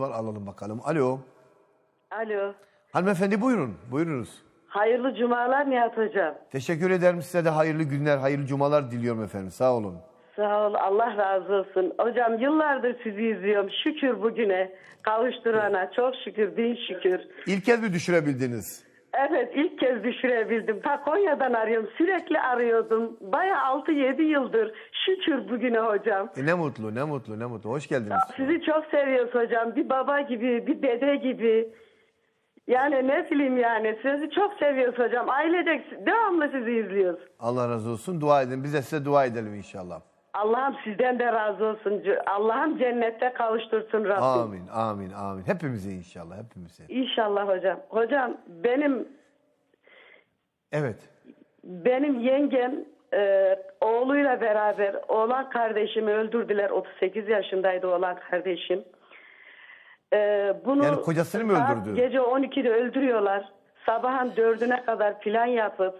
var alalım bakalım. Alo. Alo. Hanımefendi buyurun. Buyurunuz. Hayırlı cumalar Nihat Hocam. Teşekkür ederim size de hayırlı günler, hayırlı cumalar diliyorum efendim. Sağ olun. Sağ ol. Allah razı olsun. Hocam yıllardır sizi izliyorum. Şükür bugüne kavuşturana. Çok şükür, bin şükür. İlk kez mi düşürebildiniz? Evet ilk kez düşürebildim. Ta Konya'dan arıyorum. Sürekli arıyordum. Baya 6-7 yıldır. Şükür bugüne hocam. E ne mutlu, ne mutlu, ne mutlu. Hoş geldiniz. Sizi çok seviyoruz hocam. Bir baba gibi, bir dede gibi. Yani ne bileyim yani. Sizi çok seviyoruz hocam. Ailecek devamlı sizi izliyoruz. Allah razı olsun. Dua edin. Biz de size dua edelim inşallah. Allah'ım sizden de razı olsun. Allah'ım cennette kavuştursun Rabbim. Amin, amin, amin. Hepimize inşallah, hepimize. İnşallah hocam. Hocam benim Evet. benim yengem e, oğluyla beraber oğlan kardeşimi öldürdüler. 38 yaşındaydı oğlan kardeşim. E, bunu Yani kocasını mı öldürdü? Gece 12'de öldürüyorlar. Sabahın 4'üne kadar plan yapıp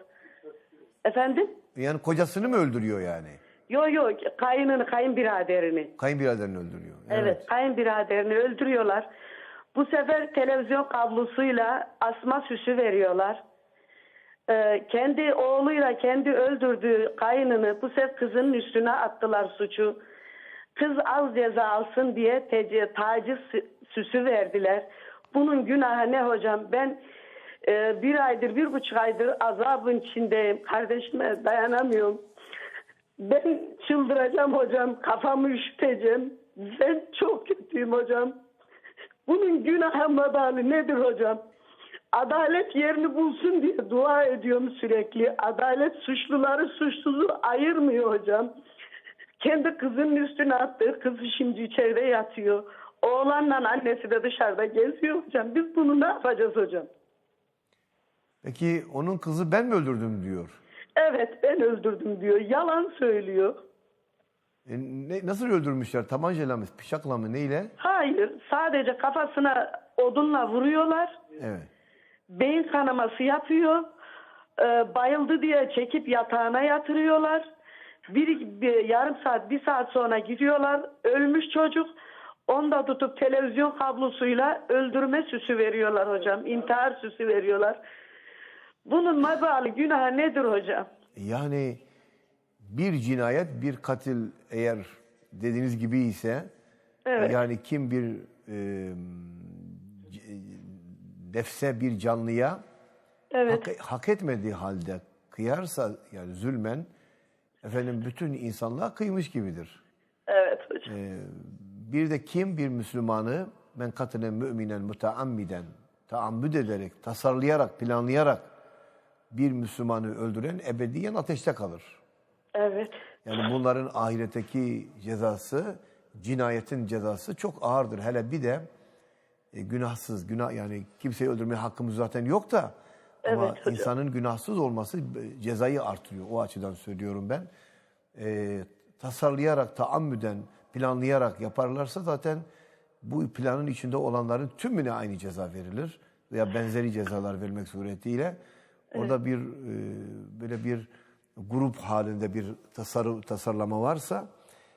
efendim? Yani kocasını mı öldürüyor yani? Yo yo kayınını kayınbiraderini. Kayınbiraderini öldürüyor. Evet, kayınbiraderini öldürüyorlar. Bu sefer televizyon kablosuyla asma süsü veriyorlar. Ee, kendi oğluyla kendi öldürdüğü kayınını bu sefer kızının üstüne attılar suçu. Kız az ceza alsın diye tece, taciz sü- süsü verdiler. Bunun günahı ne hocam? Ben e, bir aydır, bir buçuk aydır azabın içindeyim. Kardeşime dayanamıyorum. Ben çıldıracağım hocam. Kafamı üşüteceğim. Ben çok kötüyüm hocam. Bunun günahı mabali nedir hocam? Adalet yerini bulsun diye dua ediyorum sürekli. Adalet suçluları suçsuzu ayırmıyor hocam. Kendi kızının üstüne attı. Kızı şimdi içeride yatıyor. Oğlanla annesi de dışarıda geziyor hocam. Biz bunu ne yapacağız hocam? Peki onun kızı ben mi öldürdüm diyor. Evet ben öldürdüm diyor. Yalan söylüyor. E, ne, nasıl öldürmüşler? Tabancayla mı, bıçakla mı, neyle? Hayır sadece kafasına odunla vuruyorlar. Evet. beyin kanaması yapıyor. Ee, bayıldı diye çekip yatağına yatırıyorlar. Bir, bir yarım saat, bir saat sonra gidiyorlar. Ölmüş çocuk. Onu da tutup televizyon kablosuyla öldürme süsü veriyorlar hocam. İntihar süsü veriyorlar. Bunun mabali günahı nedir hocam? Yani bir cinayet, bir katil eğer dediğiniz gibi ise Evet. yani kim bir e, nefse bir canlıya Evet. hak, hak etmediği halde kıyarsa yani zulmen efendim bütün insanlığa kıymış gibidir. Evet hocam. Bir de kim bir Müslümanı men katile müminen müteammiden taammüd ederek, tasarlayarak, planlayarak bir Müslümanı öldüren ebediyen ateşte kalır. Evet. Yani bunların ahiretteki cezası, cinayetin cezası çok ağırdır. Hele bir de e, günahsız, günah yani kimseyi öldürmeye hakkımız zaten yok da ama Evet hocam. insanın günahsız olması e, cezayı artırıyor. O açıdan söylüyorum ben. E, tasarlayarak, taammüden, planlayarak yaparlarsa zaten bu planın içinde olanların tümüne aynı ceza verilir veya benzeri cezalar verilmek suretiyle orada bir e, böyle bir grup halinde bir tasarı, tasarlama varsa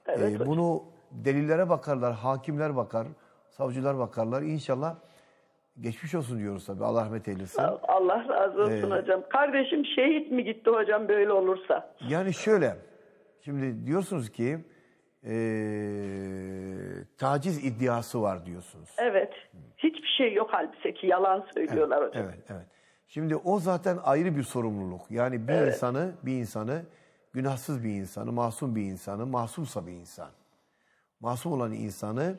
e, bunu delillere bakarlar, hakimler bakar, savcılar bakarlar. İnşallah geçmiş olsun diyoruz tabii. Allah rahmet eylesin. Allah razı olsun hocam. Kardeşim şehit mi gitti hocam böyle olursa? Yani şöyle, şimdi diyorsunuz ki e, taciz iddiası var diyorsunuz. Evet. Hiçbir şey yok halbuki ki yalan söylüyorlar hocam. Evet, evet. Şimdi o zaten ayrı bir sorumluluk. Yani bir insanı, bir insanı, günahsız bir insanı, masum bir insanı, masumsa bir insan. Masum olan insanı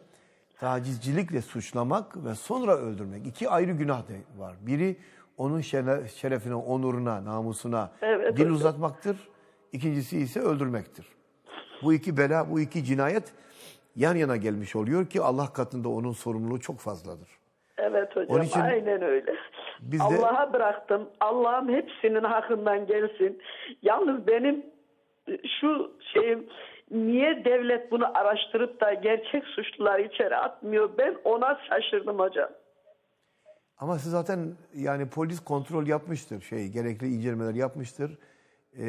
tacizcilikle suçlamak ve sonra öldürmek. iki ayrı günah da var. Biri onun şere- şerefine, onuruna, namusuna Evet, dil uzatmaktır. İkincisi ise öldürmektir. Bu iki bela, bu iki cinayet yan yana gelmiş oluyor ki Allah katında onun sorumluluğu çok fazladır. Evet hocam Onun için aynen öyle. Biz de- Allah'a bıraktım. Allah'ım hepsinin hakkından gelsin. Yalnız benim şu şeyim niye devlet bunu araştırıp da gerçek suçluları içeri atmıyor? Ben ona şaşırdım hocam. Ama siz zaten yani polis kontrol yapmıştır. Şey gerekli incelemeler yapmıştır. E,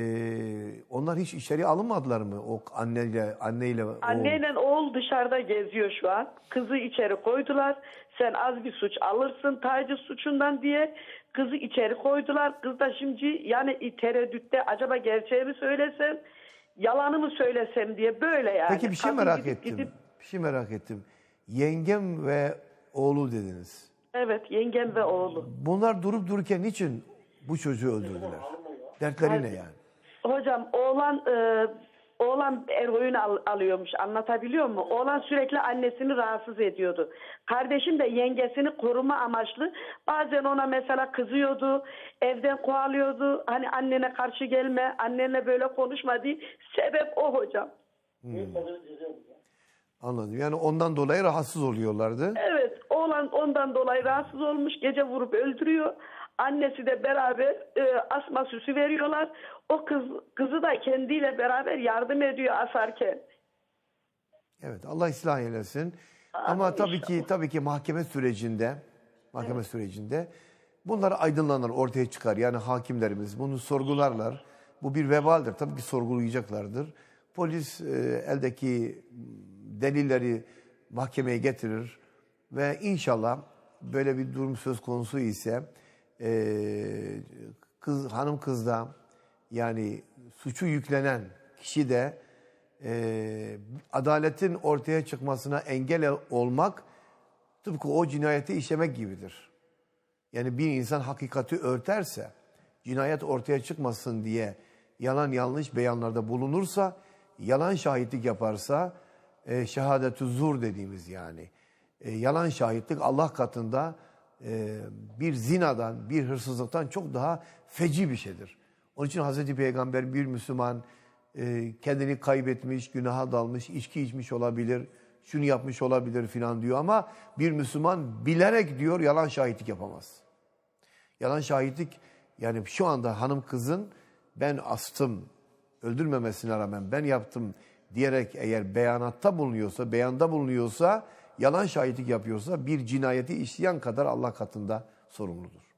onlar hiç içeri alınmadılar mı? O anneyle anneyle oğul? Anneyle oğul dışarıda geziyor şu an. Kızı içeri koydular. Sen az bir suç alırsın taciz suçundan diye. Kızı içeri koydular. Kız da şimdi yani tereddütte acaba gerçeği mi söylesem, yalanı mı söylesem diye böyle yani. Peki bir şey Kadın merak gidip ettim. gidip- Bir şey merak ettim. Yengem ve oğlu dediniz. evet yengem ve oğlu. Bunlar durup dururken niçin bu çocuğu öldürdüler? Dertleri ne yani? Hocam oğlan e, oğlan eroin al- alıyormuş anlatabiliyor mu? Oğlan sürekli annesini rahatsız ediyordu. Kardeşim de yengesini koruma amaçlı bazen ona mesela kızıyordu, evden kovalıyordu. Hani annene karşı gelme, annenle böyle konuşma diye. Sebep o hocam. Anladım. Yani ondan dolayı rahatsız oluyorlardı. Evet oğlan ondan dolayı rahatsız olmuş gece vurup öldürüyor. Annesi de beraber e, asma süsü veriyorlar. O kız kızı da kendiyle beraber yardım ediyor asarken. Evet Allah ıslah eylesin. Ama tabii ki tabii ki mahkeme sürecinde mahkeme sürecinde bunlar aydınlanır, ortaya çıkar. Yani hakimlerimiz bunu sorgularlar. Bu bir vebaldir. Tabii ki sorgulayacaklardır. Polis e, eldeki delilleri mahkemeye getirir ve inşallah böyle bir durum söz konusu ise e, kız hanım kızda yani suçu yüklenen kişi de e, adaletin ortaya çıkmasına engel olmak tıpkı o cinayeti işlemek gibidir. Yani bir insan hakikati örterse, cinayet ortaya çıkmasın diye yalan yanlış beyanlarda bulunursa, yalan şahitlik yaparsa, e, şehadetü zur dediğimiz yani. E, yalan şahitlik Allah katında e, bir zinadan, bir hırsızlıktan çok daha feci bir şeydir. Onun için Hazreti Peygamber bir Müslüman e, kendini kaybetmiş, günaha dalmış, içki içmiş olabilir, şunu yapmış olabilir filan diyor ama bir Müslüman bilerek diyor yalan şahitlik yapamaz. Yalan şahitlik yani şu anda hanım kızın ben astım öldürmemesine rağmen ben yaptım diyerek eğer beyanatta bulunuyorsa, beyanda bulunuyorsa, yalan şahitlik yapıyorsa bir cinayeti işleyen kadar Allah katında sorumludur.